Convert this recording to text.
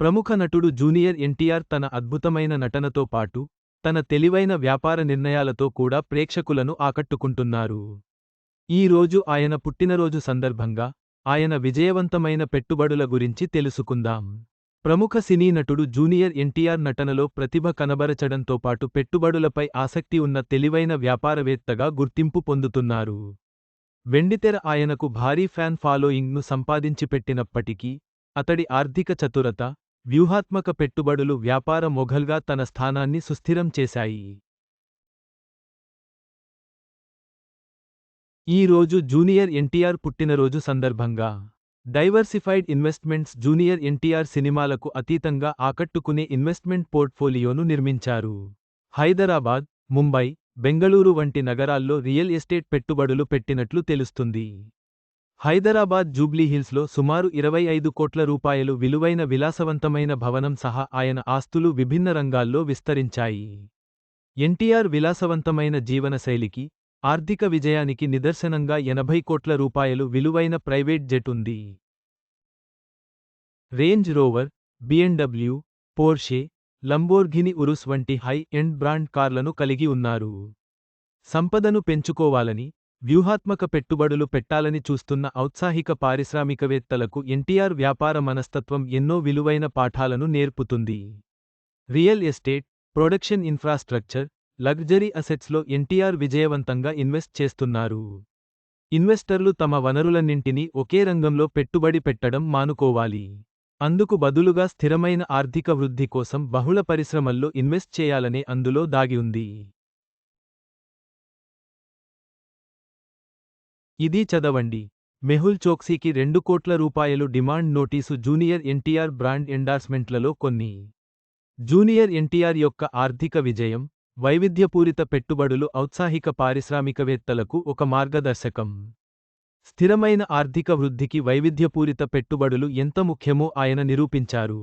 ప్రముఖ నటుడు జూనియర్ ఎన్టీఆర్ తన అద్భుతమైన నటనతో పాటు తన తెలివైన వ్యాపార నిర్ణయాలతో కూడా ప్రేక్షకులను ఆకట్టుకుంటున్నారు. ఈ రోజు ఆయన పుట్టినరోజు సందర్భంగా ఆయన విజయవంతమైన పెట్టుబడుల గురించి తెలుసుకుందాం. ప్రముఖ సినీ నటుడు జూనియర్ ఎన్టీఆర్ నటనలో ప్రతిభ కనబరచడంతో పాటు పెట్టుబడులపై ఆసక్తి ఉన్న తెలివైన వ్యాపారవేత్తగా గుర్తింపు పొందుతున్నారు. వెండితెర ఆయనకు భారీ ఫ్యాన్ ఫాలోయింగ్ను సంపాదించిపెట్టినప్పటికీ అతడి ఆర్థిక చతురత వ్యూహాత్మక పెట్టుబడులు వ్యాపార మొఘల్గా తన స్థానాన్ని సుస్థిరం చేశాయి. ఈ రోజు జూనియర్ ఎన్టీఆర్ పుట్టినరోజు సందర్భంగా డైవర్సిఫైడ్ ఇన్వెస్ట్మెంట్స్ జూనియర్ ఎన్టీఆర్ సినిమాలకు అతీతంగా ఆకట్టుకునే ఇన్వెస్ట్మెంట్ పోర్ట్ఫోలియోను నిర్మించారు. హైదరాబాద్ ముంబై బెంగళూరు వంటి నగరాల్లో రియల్ ఎస్టేట్ పెట్టుబడులు పెట్టినట్లు తెలుస్తుంది. హైదరాబాద్ జూబ్లీహిల్స్లో సుమారు ఇరవై ఐదు కోట్ల రూపాయలు విలువైన విలాసవంతమైన భవనం సహా ఆయన ఆస్తులు విభిన్న రంగాల్లో విస్తరించాయి. ఎన్టీఆర్ విలాసవంతమైన జీవనశైలికి ఆర్థిక విజయానికి నిదర్శనంగా ఎనభై కోట్ల రూపాయలు విలువైన ప్రైవేట్ జెట్ ఉంది. Range Rover BMW Porsche Lamborghini Urus వంటి హై ఎండ్ బ్రాండ్ కార్లను కలిగి ఉన్నారు. సంపదను పెంచుకోవాలని వ్యూహాత్మక పెట్టుబడులు పెట్టాలని చూస్తున్న ఔత్సాహిక పారిశ్రామికవేత్తలకు ఎన్టీఆర్ వ్యాపార మనస్తత్వం ఎన్నో విలువైన పాఠాలను నేర్పుతుంది. Real estate production infrastructure luxury అసెట్స్లో ఎన్టీఆర్ విజయవంతంగా ఇన్వెస్ట్ చేస్తున్నారు. ఇన్వెస్టర్లు తమ వనరులన్నింటినీ ఒకే రంగంలో పెట్టుబడి పెట్టడం మానుకోవాలి. అందుకు బదులుగా స్థిరమైన ఆర్థిక వృద్ధి కోసం బహుళ పరిశ్రమల్లో ఇన్వెస్ట్ చేయాలనే అందులో దాగి ఉంది. ఇది చదవండి. మెహుల్ చోక్సీకి రెండు కోట్ల రూపాయలు demand notice junior NTR brand ఎండార్స్మెంట్లలో కొన్ని. జూనియర్ ఎన్టీఆర్ యొక్క ఆర్థిక విజయం వైవిధ్యపూరిత పెట్టుబడులు ఔత్సాహిక పారిశ్రామికవేత్తలకు ఒక మార్గదర్శకం. స్థిరమైన ఆర్థిక వృద్ధికి వైవిధ్యపూరిత పెట్టుబడులు ఎంత ముఖ్యమో ఆయన నిరూపించారు.